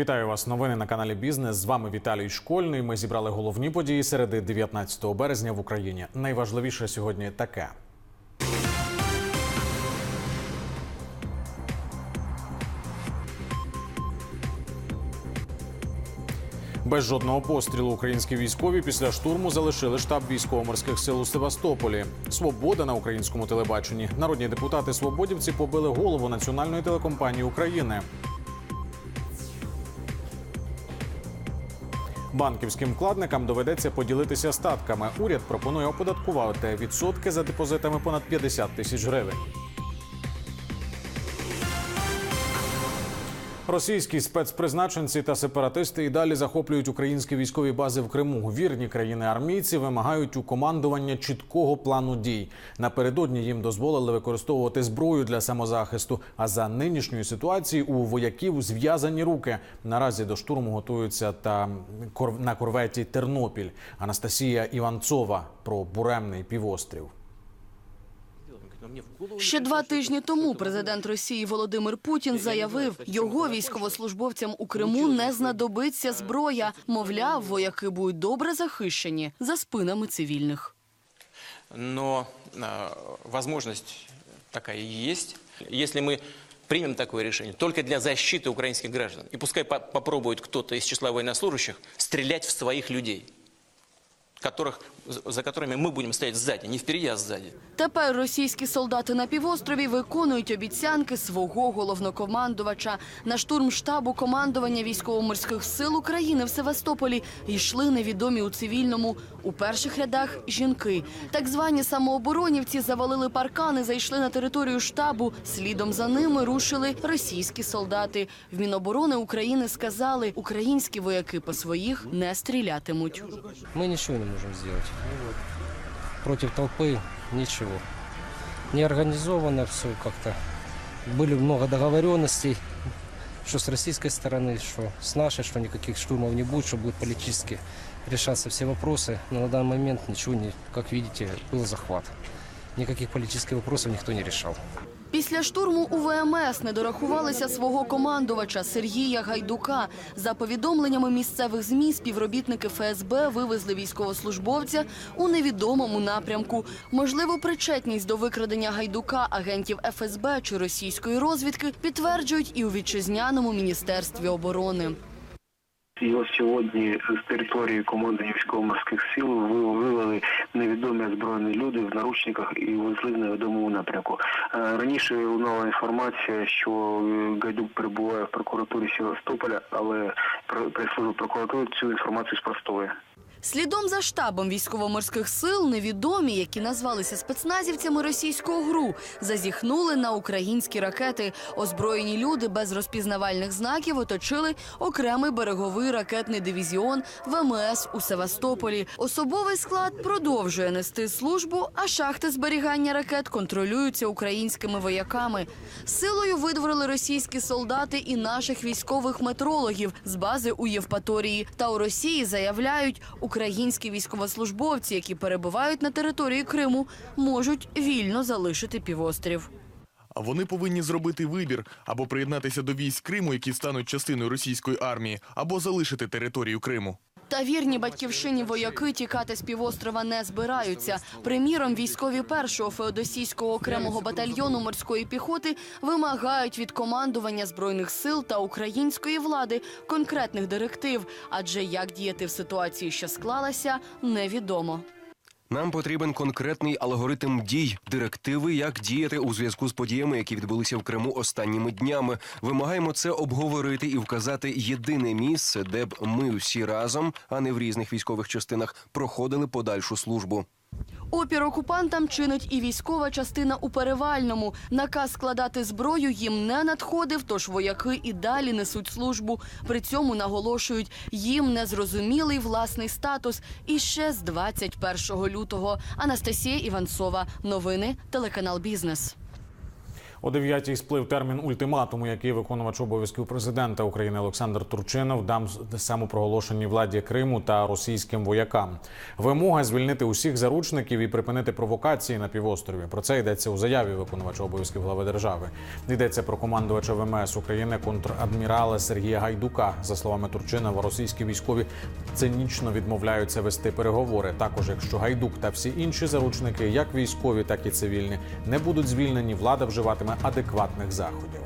Вітаю вас. Новини на каналі Бізнес. З вами Віталій Школьний. Ми зібрали головні події середи 19 березня в Україні. Найважливіше сьогодні таке. Без жодного пострілу українські військові після штурму залишили штаб військово-морських сил у Севастополі. Свобода на українському телебаченні. Народні депутати свободівці побили голову національної телекомпанії України. Банківським вкладникам доведеться поділитися статками. Уряд пропонує оподаткувати відсотки за депозитами понад 50 тисяч гривень. Російські спецпризначенці та сепаратисти і далі захоплюють українські військові бази в Криму. Вірні країни армійці вимагають у командування чіткого плану дій. Напередодні їм дозволили використовувати зброю для самозахисту. А за нинішньої ситуації у вояків зв'язані руки. Наразі до штурму готуються та на корветі Тернопіль. Анастасія Іванцова про буремний півострів. Ще два тижні тому президент Росії Володимир Путін заявив, його військовослужбовцям у Криму не знадобиться зброя. Мовляв, вояки будуть добре захищені за спинами цивільних. но э, возможность такая есть. Если мы примем такое решение только для защиты украинских граждан, и пускай по- попробует кто-то из числа военнослужащих стрелять в своих людей, которых, за- за которыми мы будем стоять сзади, не впереди, а сзади. Тепер російські солдати на півострові виконують обіцянки свого головнокомандувача. На штурм штабу командування військово-морських сил України в Севастополі йшли невідомі у цивільному. У перших рядах жінки. Так звані самооборонівці завалили паркани, зайшли на територію штабу. Слідом за ними рушили російські солдати. В Міноборони України сказали, українські вояки по своїх не стрілятимуть. Мы ничего не можем сделать. Против толпы ничего. Не организовано все как-то. Были много договоренностей, что с российской стороны, что с нашей, что никаких штурмов не будет, что будут политически решаться все вопросы. Но на данный момент ничего не, как видите, был захват. Никаких политических вопросов никто не решал. Після штурму у ВМС не дорахувалися свого командувача Сергія Гайдука. За повідомленнями місцевих ЗМІ, співробітники ФСБ вивезли військовослужбовця у невідомому напрямку. Можливо, причетність до викрадення Гайдука агентів ФСБ чи російської розвідки підтверджують і у вітчизняному міністерстві оборони. І ось сьогодні з території командування військово-морських сил вивели невідомі озброєні люди в наручниках і везли в невідомому напрямку. Е, Раніше лунала інформація, що е, Гайдук перебуває в прокуратурі Севастополя, але пр- прес-служба прокуратури цю інформацію спростовує. Слідом за штабом військово-морських сил невідомі, які назвалися спецназівцями російського ГРУ, зазіхнули на українські ракети. Озброєні люди без розпізнавальних знаків оточили окремий береговий ракетний дивізіон ВМС у Севастополі. Особовий склад продовжує нести службу, а шахти зберігання ракет контролюються українськими вояками. Силою видворили російські солдати і наших військових метрологів з бази у Євпаторії. Та у Росії заявляють, українські військовослужбовці, які перебувають на території Криму, можуть вільно залишити півострів. Вони повинні зробити вибір або приєднатися до військ Криму, які стануть частиною російської армії, або залишити територію Криму. Та вірні батьківщині вояки тікати з півострова не збираються. Приміром, військові першого феодосійського окремого батальйону морської піхоти вимагають від командування збройних сил та української влади конкретних директив. Адже як діяти в ситуації, що склалася, невідомо. Нам потрібен конкретний алгоритм дій, директиви, як діяти у зв'язку з подіями, які відбулися в Криму останніми днями. Вимагаємо це обговорити і вказати єдине місце, де б ми всі разом, а не в різних військових частинах, проходили подальшу службу. Опір окупантам чинить і військова частина у перевальному. Наказ складати зброю їм не надходив, тож вояки і далі несуть службу. При цьому наголошують, їм незрозумілий власний статус і ще з 21 лютого. Анастасія Іванцова. Новини телеканал Бізнес. О 9-й сплив термін ультиматуму, який виконувач обов'язків президента України Олександр Турчинов дам самопроголошеній владі Криму та російським воякам. Вимога звільнити усіх заручників і припинити провокації на півострові. Про це йдеться у заяві виконувача обов'язків глави держави. Йдеться про командувача ВМС України контрадмірала Сергія Гайдука. За словами Турчинова, російські військові цинічно відмовляються вести переговори. Також, якщо Гайдук та всі інші заручники, як військові, так і цивільні, не будуть звільнені, влада вживатиме адекватних заходів.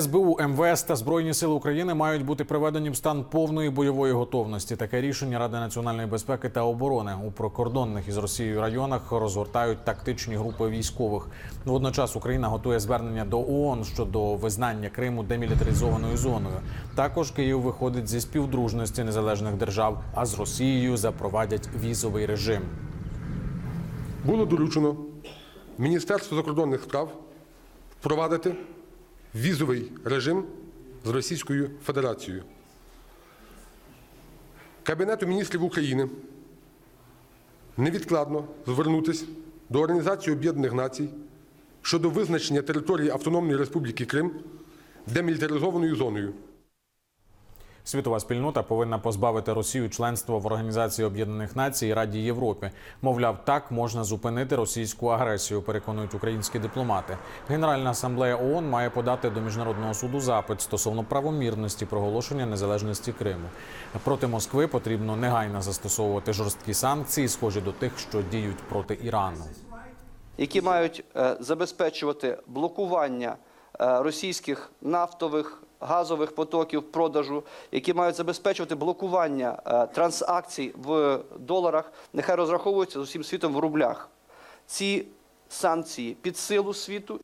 СБУ, МВС та Збройні сили України мають бути приведені в стан повної бойової готовності. Таке рішення Ради національної безпеки та оборони у прикордонних із Росією районах розгортають тактичні групи військових. Водночас Україна готує звернення до ООН щодо визнання Криму демілітаризованою зоною. Також Київ виходить зі співдружності незалежних держав, а з Росією запровадять візовий режим. було доручено Міністерству закордонних справ впровадити візовий режим з Російською Федерацією. Кабінету міністрів України невідкладно звернутися до Організації Об'єднаних Націй щодо визначення території Автономної Республіки Крим демілітаризованою зоною. Світова спільнота повинна позбавити Росію членства в Організації Об'єднаних Націй Раді Європи. Мовляв, так можна зупинити російську агресію. Переконують українські дипломати. Генеральна асамблея ООН має подати до міжнародного суду запит стосовно правомірності проголошення незалежності Криму. Проти Москви потрібно негайно застосовувати жорсткі санкції, схожі до тих, що діють проти Ірану. які мають е, забезпечувати блокування е, російських нафтових газових потоків продажу, які мають забезпечувати блокування е, трансакцій в доларах, нехай розраховуються з усім світом в рублях. Ці санкції під силу світу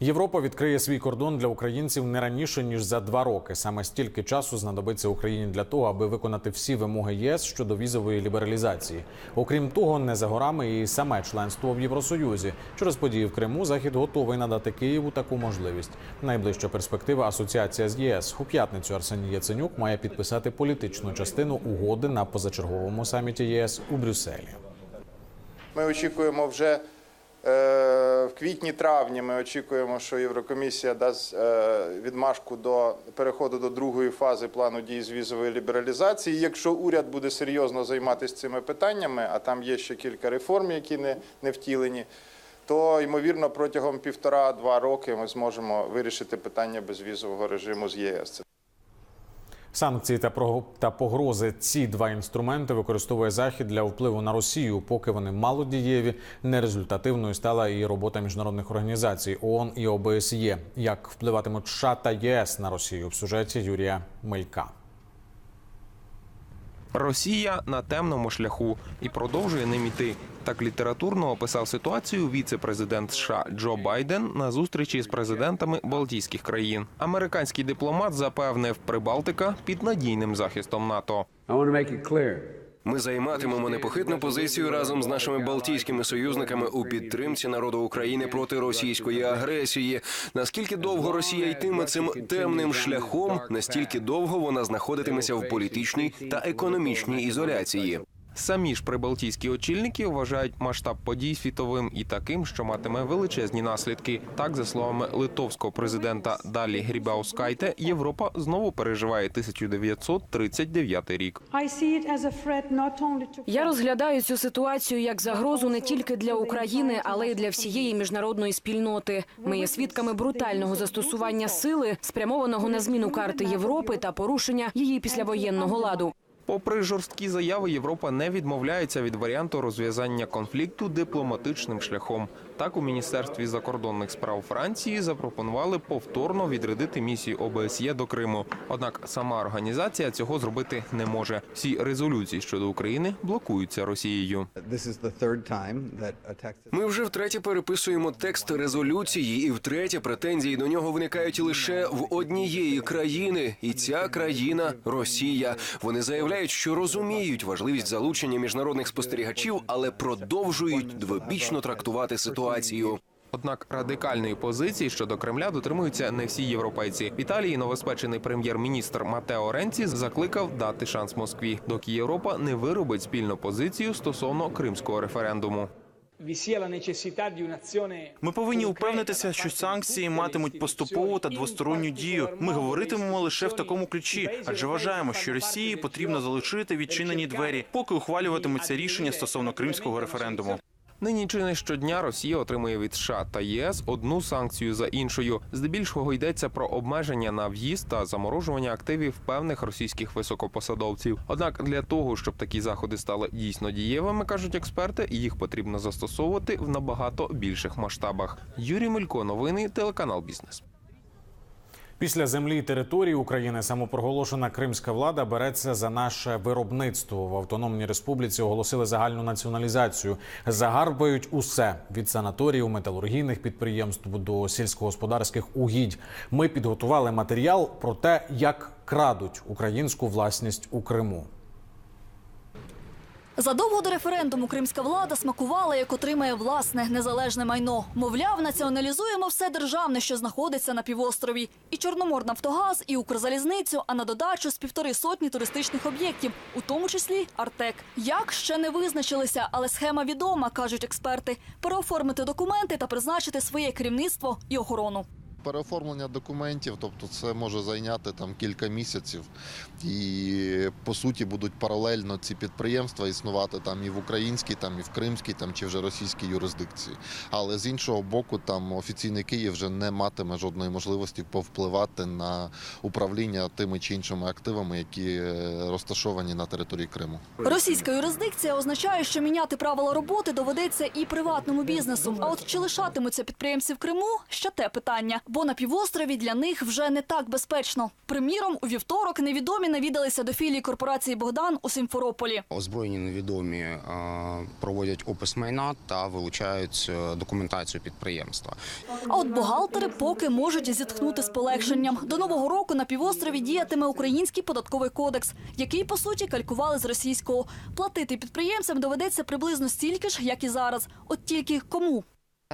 Європа відкриє свій кордон для українців не раніше ніж за два роки. Саме стільки часу знадобиться Україні для того, аби виконати всі вимоги єС щодо візової лібералізації. Окрім того, не за горами і саме членство в Євросоюзі. Через події в Криму Захід готовий надати Києву таку можливість. Найближча перспектива асоціація з ЄС у п'ятницю. Арсеній Яценюк має підписати політичну частину угоди на позачерговому саміті ЄС у Брюсселі. Ми очікуємо вже в квітні-травні. Ми очікуємо, що Єврокомісія дасть е, відмашку до переходу до другої фази плану дій з візової лібералізації. Якщо уряд буде серйозно займатися цими питаннями, а там є ще кілька реформ, які не, не втілені. То ймовірно протягом півтора-два роки ми зможемо вирішити питання безвізового режиму з ЄС. Санкції та та погрози ці два інструменти використовує захід для впливу на Росію. Поки вони малодієві, нерезультативною стала і робота міжнародних організацій ООН і ОБСЄ. Як впливатимуть США та ЄС на Росію в сюжеті Юрія Мелька. Росія на темному шляху і продовжує ним іти. Так літературно описав ситуацію віце-президент США Джо Байден на зустрічі з президентами Балтійських країн. Американський дипломат запевнив Прибалтика під надійним захистом НАТО. Ми займатимемо непохитну позицію разом з нашими балтійськими союзниками у підтримці народу України проти російської агресії. Наскільки довго Росія йтиме цим темним шляхом, настільки довго вона знаходитиметься в політичній та економічній ізоляції. Самі ж прибалтійські очільники вважають масштаб подій світовим і таким, що матиме величезні наслідки. Так, за словами литовського президента Далі Грібаускайте, Європа знову переживає 1939 рік. Я розглядаю цю ситуацію як загрозу не тільки для України, але й для всієї міжнародної спільноти. Ми є свідками брутального застосування сили, спрямованого на зміну карти Європи та порушення її післявоєнного ладу. Попри жорсткі заяви, Європа не відмовляється від варіанту розв'язання конфлікту дипломатичним шляхом. Так, у міністерстві закордонних справ Франції запропонували повторно відрядити місію ОБСЄ до Криму. Однак сама організація цього зробити не може. Всі резолюції щодо України блокуються Росією. Ми вже втретє переписуємо текст резолюції, і втретє претензії до нього виникають лише в однієї країни, і ця країна Росія. Вони заявляють, що розуміють важливість залучення міжнародних спостерігачів, але продовжують двобічно трактувати ситуацію. Однак радикальної позиції щодо Кремля дотримуються не всі європейці. В Італії новоспечений прем'єр-міністр Матео Ренці закликав дати шанс Москві, доки Європа не виробить спільну позицію стосовно кримського референдуму. Ми повинні упевнитися, що санкції матимуть поступову та двосторонню дію. Ми говоритимемо лише в такому ключі, адже вважаємо, що Росії потрібно залишити відчинені двері, поки ухвалюватимуться рішення стосовно кримського референдуму. Нині чи не щодня Росія отримує від США та ЄС одну санкцію за іншою. Здебільшого йдеться про обмеження на в'їзд та заморожування активів певних російських високопосадовців. Однак для того, щоб такі заходи стали дійсно дієвими, кажуть експерти, їх потрібно застосовувати в набагато більших масштабах. Юрій Мелько, новини, телеканал Бізнес. Після землі і території України самопроголошена кримська влада береться за наше виробництво. В автономній республіці оголосили загальну націоналізацію. Загарбають усе від санаторіїв, металургійних підприємств до сільськогосподарських угідь. Ми підготували матеріал про те, як крадуть українську власність у Криму. Задовго до референдуму кримська влада смакувала, як отримає власне незалежне майно. Мовляв, націоналізуємо все державне, що знаходиться на півострові. І Чорноморнафтогаз, і Укрзалізницю, а на додачу з півтори сотні туристичних об'єктів, у тому числі Артек. Як ще не визначилися, але схема відома, кажуть експерти. Переоформити документи та призначити своє керівництво і охорону. Переоформлення документів, тобто це може зайняти там кілька місяців, і по суті будуть паралельно ці підприємства існувати там і в українській, там і в кримській, там чи вже російській юрисдикції. Але з іншого боку, там офіційний Київ вже не матиме жодної можливості повпливати на управління тими чи іншими активами, які е, розташовані на території Криму. Російська юрисдикція означає, що міняти правила роботи доведеться і приватному бізнесу. А от чи лишатимуться підприємці в Криму ще те питання, бо на півострові для них вже не так безпечно. Приміром, у вівторок невідомі навідалися до філії корпорації Богдан у Сімферополі. Озброєні невідомі е, проводять опис майна та вилучають е, документацію підприємства. А от бухгалтери поки можуть зітхнути з полегшенням. До нового року на півострові діятиме український податковий кодекс, який по суті калькували з російського. Платити підприємцям доведеться приблизно стільки ж, як і зараз. От тільки кому.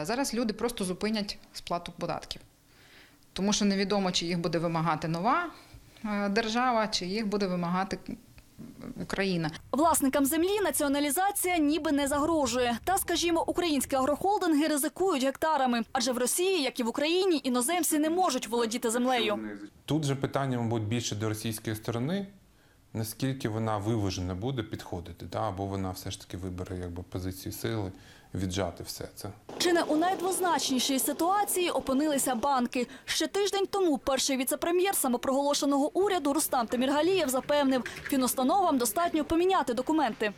Зараз люди просто зупинять сплату податків, тому що невідомо, чи їх буде вимагати нова е, держава, чи їх буде вимагати Україна. Власникам землі націоналізація ніби не загрожує. Та, скажімо, українські агрохолдинги ризикують гектарами, адже в Росії, як і в Україні, іноземці не можуть володіти землею. Тут же питання, мабуть, більше до російської сторони, наскільки вона виважена буде підходити, да? або вона все ж таки вибере якби, позицію сили віджати все це. Чи не у найдвозначнішій ситуації опинилися банки? Ще тиждень тому перший віцепрем'єр самопроголошеного уряду Рустам Теміргалієв запевнив, фінустановам достатньо поміняти документи.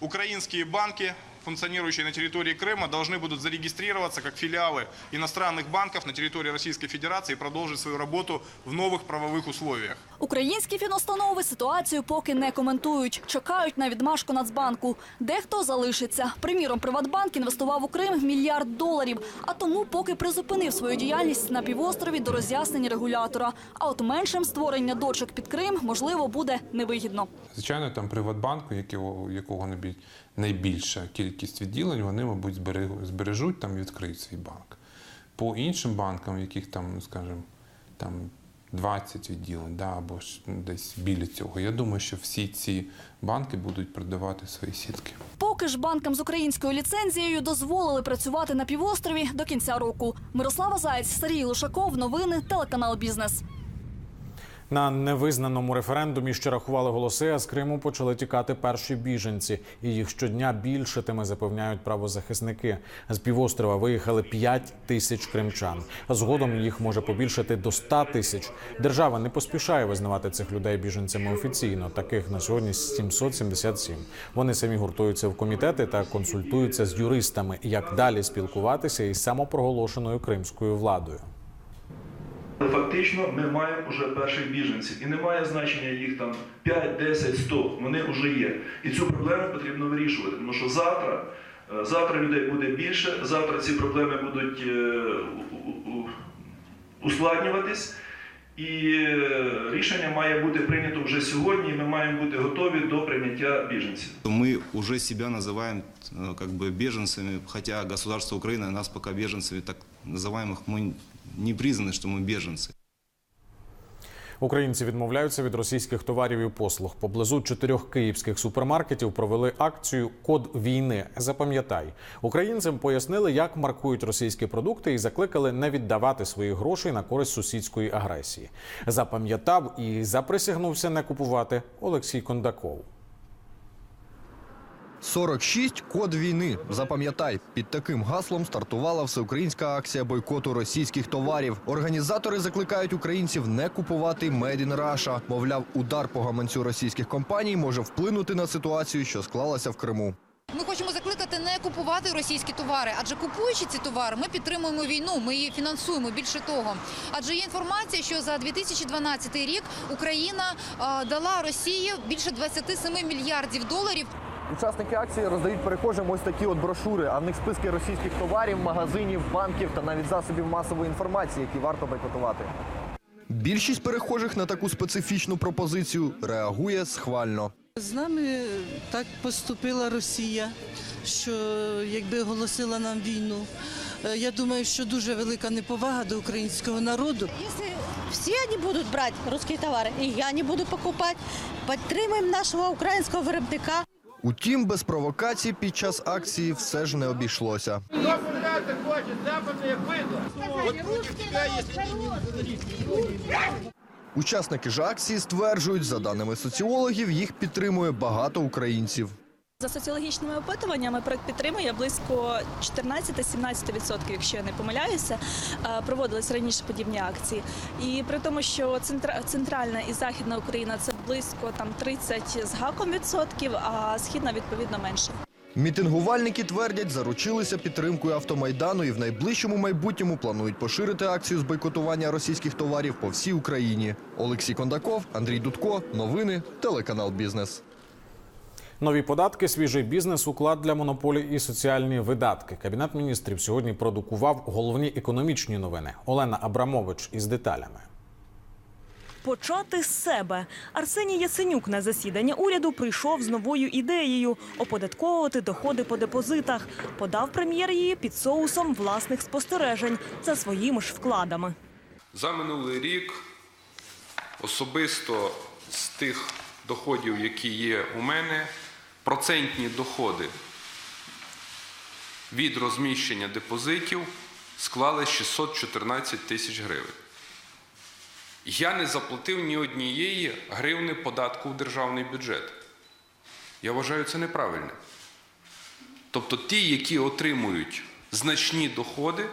Українські банки, функционирующие на территории Крыма, должны будут зарегистрироваться как филиалы иностранных банков на территории Российской Федерации и продолжить свою работу в новых правовых условиях. Українські фінустанови ситуацію поки не коментують. Чекають на відмашку Нацбанку. Дехто залишиться. Приміром, Приватбанк інвестував у Крим мільярд доларів, а тому поки призупинив свою діяльність на півострові до роз'яснень регулятора. А от меншим створення дочок під Крим можливо буде невигідно. Звичайно, там Приватбанку, якого, якого найбіль- найбільша кількість відділень, вони, мабуть, збережуть там і відкриють свій банк. По іншим банкам, яких там, ну, скажімо, там 20 відділень, да, або ж десь біля цього, я думаю, що всі ці банки будуть продавати свої сітки. Поки ж банкам з українською ліцензією дозволили працювати на півострові до кінця року. Мирослава Заєць, Сергій Лушаков, новини, телеканал Бізнес. На невизнаному референдумі, що рахували голоси, а з Криму почали тікати перші біженці. І їх щодня більшатиме, запевняють правозахисники. З півострова виїхали 5 тисяч кримчан. Згодом їх може побільшати до 100 тисяч. Держава не поспішає визнавати цих людей біженцями офіційно. Таких на сьогодні 777. Вони самі гуртуються в комітети та консультуються з юристами, як далі спілкуватися із самопроголошеною кримською владою. Фактично, ми маємо вже перших біженців, і немає значення їх там 5, 10, 100, Вони вже є. І цю проблему потрібно вирішувати, тому що завтра, е, завтра людей буде більше, завтра ці проблеми будуть е, у- у- ускладнюватись. І е, рішення має бути прийнято вже сьогодні. і Ми маємо бути готові до прийняття біженців. Мы уже себя называем э, как бы беженцами, хотя государство Украины нас пока беженцами так называемых мы не признаны, что мы беженцы. Українці відмовляються від російських товарів і послуг. Поблизу чотирьох київських супермаркетів провели акцію Код війни. Запам'ятай, українцям пояснили, як маркують російські продукти, і закликали не віддавати своїх грошей на користь сусідської агресії. Запам'ятав і заприсягнувся не купувати Олексій Кондаков. 46 – код війни. Запам'ятай, під таким гаслом стартувала всеукраїнська акція бойкоту російських товарів. Організатори закликають українців не купувати «Made in Russia». Мовляв, удар по гаманцю російських компаній може вплинути на ситуацію, що склалася в Криму. Ми хочемо закликати не купувати російські товари, адже купуючи ці товари, ми підтримуємо війну, ми її фінансуємо. Більше того, адже є інформація, що за 2012 рік Україна дала Росії більше 27 мільярдів доларів. Учасники акції роздають перехожим ось такі от брошури, а в них списки російських товарів, магазинів, банків та навіть засобів масової інформації, які варто бойкотувати. Більшість перехожих на таку специфічну пропозицію реагує схвально. З нами так поступила Росія, що якби оголосила нам війну. Е, Я думаю, що дуже велика неповага до українського народу. Если все они будут брать русские товары, и я не буду покупать, подтримаем нашего украинского виробника. Утім, без провокацій під час акції все ж не обійшлося. Учасники ж акції стверджують, за даними соціологів, їх підтримує багато українців. За соціологічними опитуваннями проект підтримує близько 14-17%, якщо я не помиляюся. Е, Проводились раніше подібні акції. І при тому, що центра- центральна і західна Україна це близько там 30 з гаком відсотків, а східна відповідно менше. Мітингувальники твердять, заручилися підтримкою автомайдану і в найближчому майбутньому планують поширити акцію з бойкотування російських товарів по всій Україні. Олексій Кондаков, Андрій Дудко. Новини. Телеканал Бізнес. Нові податки, свіжий бізнес, уклад для монополій і соціальні видатки. Кабінет міністрів сьогодні продукував головні економічні новини. Олена Абрамович із деталями. Почати з себе. Арсеній Яценюк на засідання уряду прийшов з новою ідеєю оподатковувати доходи по депозитах. Подав прем'єр її під соусом власних спостережень за своїми ж вкладами. За минулий рік особисто з тих доходів, які є у мене, процентні доходи від розміщення депозитів склали 614 тисяч гривень. Я не заплатив ні однієї гривни податку в державний бюджет. Я вважаю це неправильно. Тобто ті, які отримують значні доходи,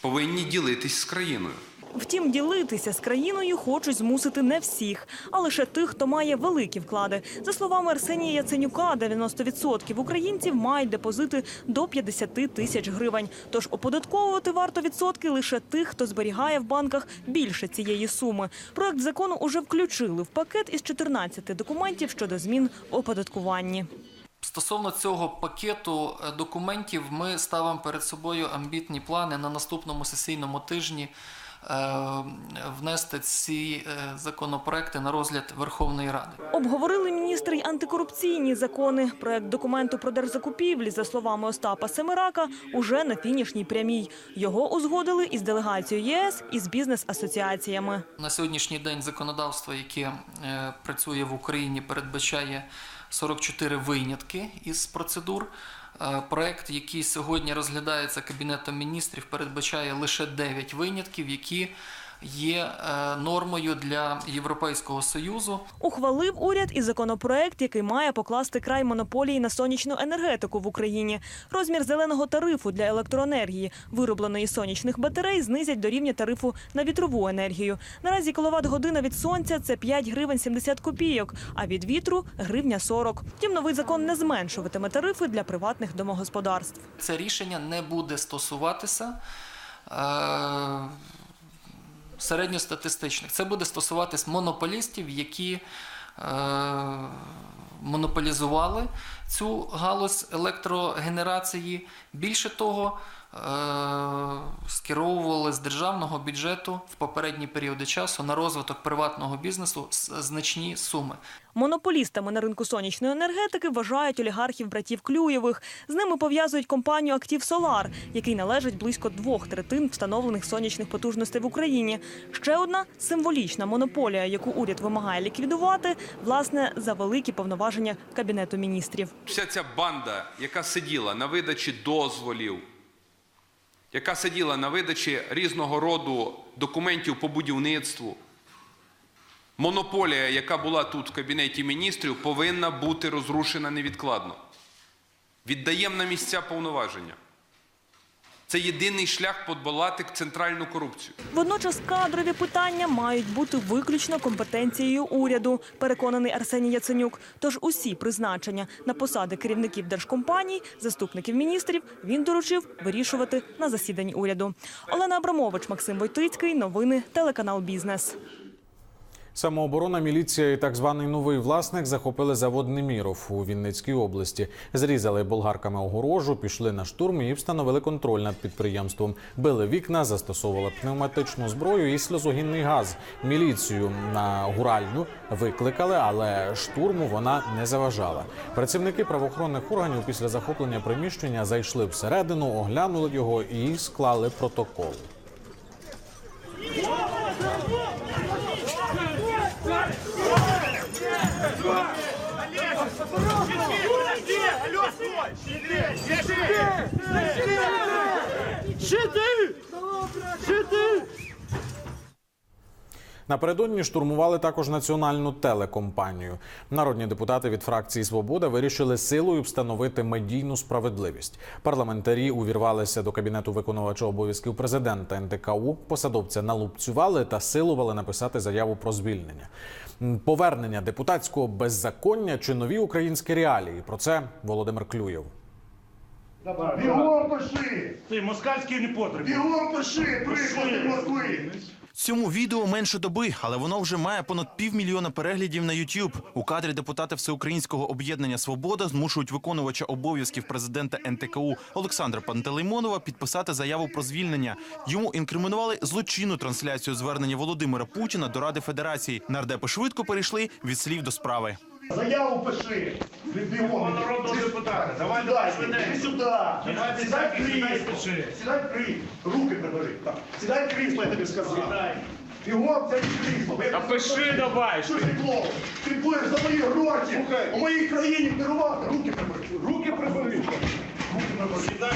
повинні ділитись з країною. Втім, ділитися з країною хочуть змусити не всіх, а лише тих, хто має великі вклади. За словами Арсенія Яценюка, 90% українців мають депозити до 50 тисяч гривень. Тож оподатковувати варто відсотки лише тих, хто зберігає в банках більше цієї суми. Проект закону уже включили в пакет із 14 документів щодо змін в оподаткуванні. Стосовно цього пакету е, документів, ми ставимо перед собою амбітні плани на наступному сесійному тижні внести ці е, законопроекти на розгляд Верховної Ради. Обговорили міністри й антикорупційні закони. Проект документу про держзакупівлі, за словами Остапа Семирака, уже на фінішній прямій. Його узгодили із делегацією ЄС і з бізнес-асоціаціями. На сьогоднішній день законодавство, яке е, працює в Україні, передбачає 44 винятки із процедур. Проект, який сьогодні розглядається Кабінетом міністрів, передбачає лише 9 винятків, які є е, нормою для Європейського Союзу. Ухвалив уряд і законопроект, який має покласти край монополії на сонячну енергетику в Україні. Розмір зеленого тарифу для електроенергії, виробленої сонячних батарей, знизять до рівня тарифу на вітрову енергію. Наразі кіловат-година від сонця це 5 гривень 70 копійок, а від вітру гривня 40. Втім, новий закон не зменшуватиме тарифи для приватних домогосподарств. Це рішення не буде стосуватися. Е- середньостатистичних. Це буде стосуватись монополістів, які е, монополізували цю галузь електрогенерації. Більше того, скеровували з державного бюджету в попередні періоди часу на розвиток приватного бізнесу значні суми. Монополістами на ринку сонячної енергетики вважають олігархів братів Клюєвих. З ними пов'язують компанію Актів Солар, який належить близько двох третин встановлених сонячних потужностей в Україні. Ще одна символічна монополія, яку уряд вимагає ліквідувати, власне, за великі повноваження кабінету міністрів. Вся ця банда, яка сиділа на видачі дозволів, яка сиділа на видачі різного роду документів по будівництву, монополія, яка була тут в Кабінеті міністрів, повинна бути розрушена невідкладно. Віддаємо на місця повноваження. Це єдиний шлях подолати центральну корупцію. Водночас кадрові питання мають бути виключно компетенцією уряду, переконаний Арсеній Яценюк. Тож усі призначення на посади керівників держкомпаній, заступників міністрів він доручив вирішувати на засіданні уряду. Олена Абрамович, Максим Войтицький. Новини телеканал Бізнес. Самооборона, міліція і так званий новий власник захопили завод Неміров у Вінницькій області. Зрізали болгарками огорожу, пішли на штурм і встановили контроль над підприємством. Били вікна, застосовували пневматичну зброю і сльозогінний газ. Міліцію на гуральню викликали, але штурму вона не заважала. Працівники правоохоронних органів після захоплення приміщення зайшли всередину, оглянули його і склали протокол. Ще ти! Ще ти! Напередодні штурмували також національну телекомпанію. Народні депутати від фракції Свобода вирішили силою встановити медійну справедливість. Парламентарі увірвалися до кабінету виконувача обов'язків президента НТКУ. Посадовця налупцювали та силували написати заяву про звільнення. Повернення депутатського беззаконня чи нові українські реалії. Про це Володимир Клюєв. Бігом пиши! Ти москальський не потрібен. Бігом пиши, приклади Москви! Цьому відео менше доби, але воно вже має понад півмільйона переглядів на YouTube. У кадрі депутати Всеукраїнського об'єднання Свобода змушують виконувача обов'язків президента НТКУ Олександра Пантелеймонова підписати заяву про звільнення. Йому інкримінували злочинну трансляцію звернення Володимира Путіна до Ради Федерації. Нардепи швидко перейшли від слів до справи. Заяву пиши! Бігом! народного депутата! Давай, давай, іди сюди! Сідай в крісло! Сідай в крісло! Руки прибери! Так. Сідай в крісло, я тобі сказав! Бігом, це крісло! Та пиши давай! Що ти клоун? Ти будеш за мої гроші! У моїй країні керувати! Руки прибери! Руки прибери! Руки прибери! Сідай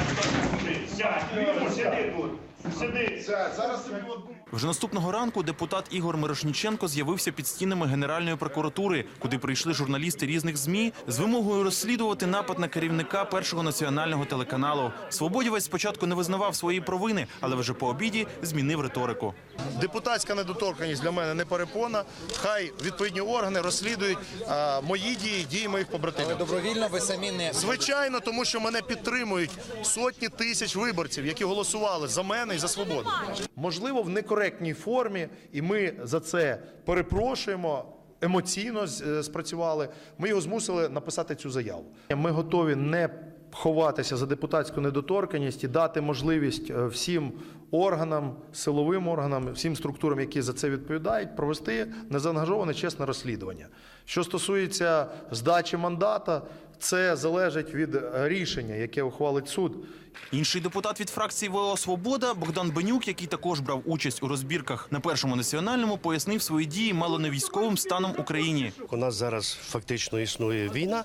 сюди! Сядь! Сиди тут! Сиди! Сядь! Зараз тобі от Вже наступного ранку депутат Ігор Мирошніченко з'явився під стінами Генеральної прокуратури, куди прийшли журналісти різних змі з вимогою розслідувати напад на керівника першого національного телеканалу. Свободівець спочатку не визнавав свої провини, але вже по обіді змінив риторику. Депутатська недоторканність для мене не перепона. Хай відповідні органи розслідують а, мої дії, дії моїх побратимів. Але добровільно ви самі не звичайно, тому що мене підтримують сотні тисяч виборців, які голосували за мене і за свободу. Можливо, в некоректній формі, і ми за це перепрошуємо. Емоційно е, спрацювали. Ми його змусили написати цю заяву. Ми готові не ховатися за депутатську недоторканність і дати можливість е, всім органам, силовим органам, всім структурам, які за це відповідають, провести незаангажоване чесне розслідування. Що стосується здачі мандата, це залежить від рішення, яке ухвалить суд. Інший депутат від фракції ВО Свобода Богдан Бенюк, який також брав участь у розбірках на першому національному, пояснив свої дії мало не військовим станом Україні. У нас зараз фактично існує війна,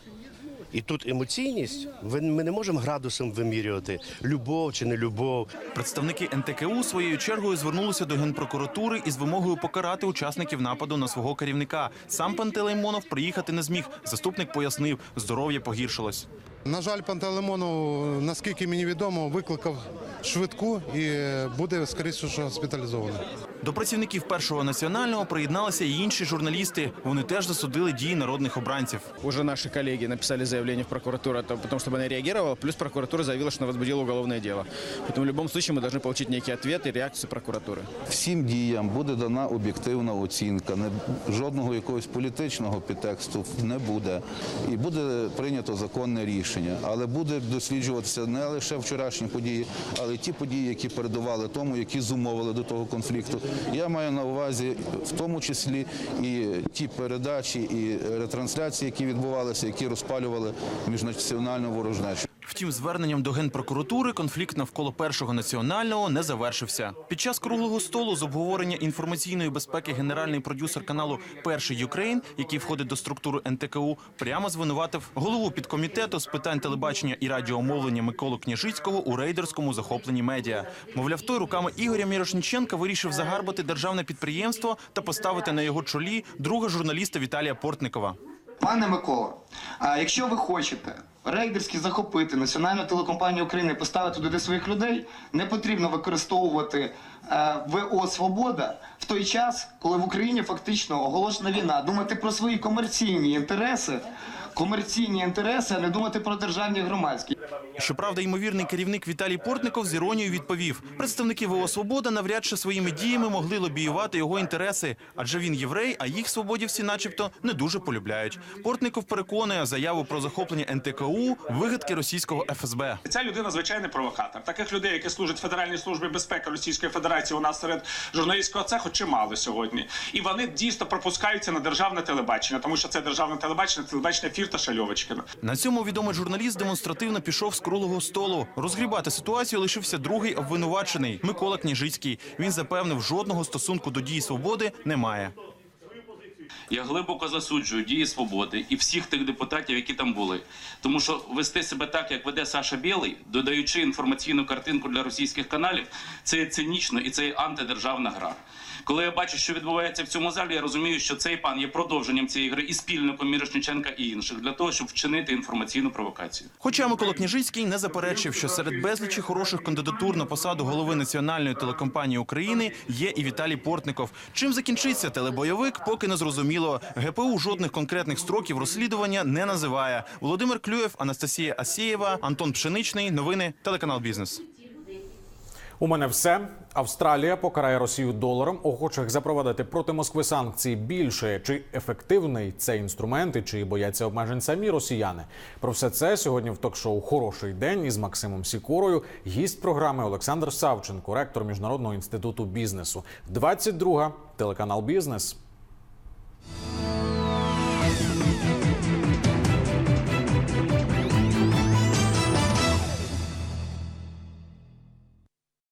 і тут емоційність. Ми не можемо градусом вимірювати любов чи не любов. Представники НТКУ своєю чергою звернулися до генпрокуратури із вимогою покарати учасників нападу на свого керівника. Сам Пантелеймонов приїхати не зміг. Заступник пояснив, здоров'я погіршилось. На жаль, Пантелеймонов, наскільки мені відомо, викликав швидку і буде скоріше госпіталізований. До працівників першого національного приєдналися і інші журналісти. Вони теж засудили дії народних обранців. Уже наши коллеги написали заявление в прокуратуру о том, потому, чтобы она реагировала, плюс прокуратура заявила, что она возбудила уголовное дело. Поэтому в любом случае мы должны получить некий ответ и реакцию прокуратуры. Всім діям буде дана об'єктивна оцінка. Не, жодного якогось політичного підтексту не буде. І буде прийнято законне рішення. Але буде досліджуватися не лише вчорашні події, але й ті події, які передували тому, які зумовили до того конфлікту. Я маю на увазі в тому числі і ті передачі, і ретрансляції, які відбувалися, які розпалювали міжнаціональну ворожнечу. Втім, зверненням до генпрокуратури конфлікт навколо першого національного не завершився. Під час круглого столу з обговорення інформаційної безпеки генеральний продюсер каналу Перший Юкрейн, який входить до структури НТКУ, прямо звинуватив голову підкомітету з питань телебачення і радіомовлення Миколу Княжицького у рейдерському захопленні медіа. Мовляв, той руками Ігоря Мірошніченка вирішив загарбати державне підприємство та поставити на його чолі друга журналіста Віталія Портникова. Пане Микола, а якщо ви хочете рейдерськи захопити національну телекомпанію України, поставити туди своїх людей, не потрібно використовувати е, ВО Свобода в той час, коли в Україні фактично оголошена війна. Думати про свої комерційні інтереси, комерційні інтереси, а не думати про державні громадські. Щоправда, ймовірний керівник Віталій Портников з іронією відповів: представники ВО Свобода навряд чи своїми діями могли лобіювати його інтереси, адже він єврей, а їх свободівці, начебто, не дуже полюбляють. Портников переконує заяву про захоплення НТКУ вигадки російського ФСБ. Ця людина звичайний провокатор. Таких людей, які служать Федеральній службі безпеки Російської Федерації, у нас серед журналістського цеху чимало сьогодні. І вони дійсно пропускаються на державне телебачення, тому що це державне телебачення, телебачення Фірташа Льовочкина. На цьому відомий журналіст демонстративно пішов з круглого столу. Розгрібати ситуацію лишився другий обвинувачений Микола Княжицький. Він запевнив, жодного стосунку до дії свободи немає. Я глибоко засуджую дії свободи і всіх тих депутатів, які там були. Тому що вести себе так, як веде Саша Білий, додаючи інформаційну картинку для російських каналів, це цинічно і це антидержавна гра. Коли я бачу, що відбувається в цьому залі, я розумію, що цей пан є продовженням цієї гри і спільником Мірошниченка і інших для того, щоб вчинити інформаційну провокацію. Хоча Микола Княжицький не заперечив, що серед безлічі хороших кандидатур на посаду голови національної телекомпанії України є і Віталій Портников. Чим закінчиться телебойовик, поки не зрозуміло. ГПУ жодних конкретних строків розслідування не називає. Володимир Клюєв, Анастасія Асєєва, Антон Пшеничний. Новини телеканал Бізнес. У мене все. Австралія покарає Росію доларом. Охочих запровадити проти Москви санкції більше. Чи ефективний цей інструмент і чи бояться обмежень самі росіяни? Про все це сьогодні в ток-шоу Хороший день із Максимом Сікорою. Гість програми Олександр Савченко, ректор міжнародного інституту бізнесу. 22 телеканал Бізнес.